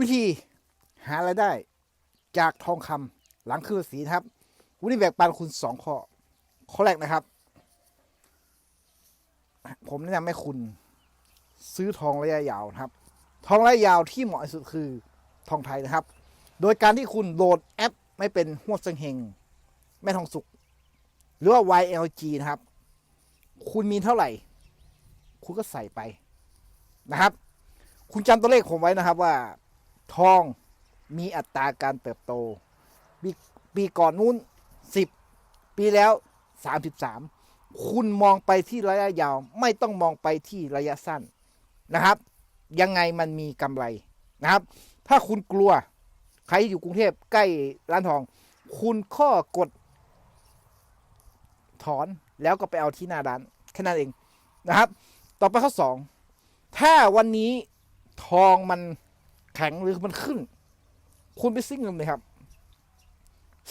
วิธีหารายได้จากทองคำหลังคืนสีนะครับ วันนี้แบ่งปันคุณสองข้อ ข้อแรกนะครับ ผมแนะนำให้คุณซื้อทองระยะยาวนะครับ ทองระยะยาวที่เหมาะที่สุดคือทองไทยนะครับ โดยการที่คุณโหลดแอปไม่เป็นหัวเซิงเฮงแม่ทองสุกหรือว่า YLG นะครับ คุณมีเท่าไหร่ คุณก็ใส่ไปนะครับ คุณจำตัวเลขผมไว้นะครับว่า ทองมีอัตราการเติบโตปีปีก่อนนู้น 10 ปีแล้ว 33 คุณมองไปที่ระยะยาว ไม่ต้องมองไปที่ระยะสั้นนะครับ ยังไงมันมีกำไรนะครับ ถ้าคุณกลัว ใครอยู่กรุงเทพใกล้ร้านทอง คุณข้อกด ถอนแล้วก็ไปเอาที่หน้าร้านแค่นั้นเองนะครับ ต่อไปข้อสองถ้าวันนี้ทองมัน แข็งหรือมันขึ้น คุณไปซื้อเงินเลยครับ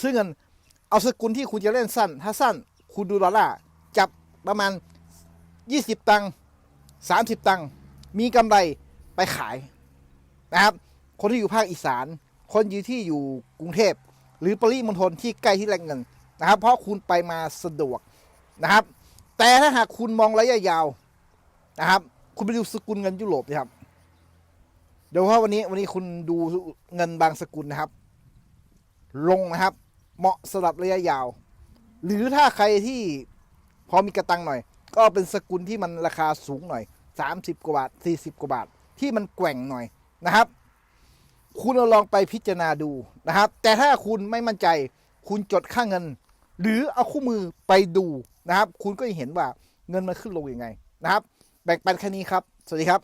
ซื้อเงิน เอาสกุลที่คุณจะเล่นสั้น ถ้าสั้น คุณดูดอลลาร์จับประมาณ 20 ตังค์30 ตังค์มีกำไรไปขายนะครับ คนที่อยู่ภาคอีสาน คนอยู่ที่อยู่กรุงเทพ หรือปริมณฑลที่ใกล้ที่แหล่งเงินนะครับ เพราะคุณไปมาสะดวกนะครับ แต่ถ้าหากคุณมองระยะยาวนะครับ คุณไปดูสกุลเงินยุโรปนะครับ ดี๋ยวว่าวันนี้วันนี้คุณดูเงินบางสกุลนะครับ ลงนะครับ เหมาะสำหรับระยะยาว หรือถ้าใครที่พอมีกระตังหน่อย ก็เป็นสกุลที่มันราคาสูงหน่อย 30 กว่าบาท 40 กว่าบาท ที่มันแกว่งหน่อยนะครับ คุณลองไปพิจารณาดูนะครับ แต่ถ้าคุณไม่มั่นใจ คุณจดค่าเงิน หรือเอาคู่มือไปดูนะครับ คุณก็จะเห็นว่าเงินมันขึ้นลงยังไงนะครับ แบ่งปันแค่นี้ครับ สวัสดีครับ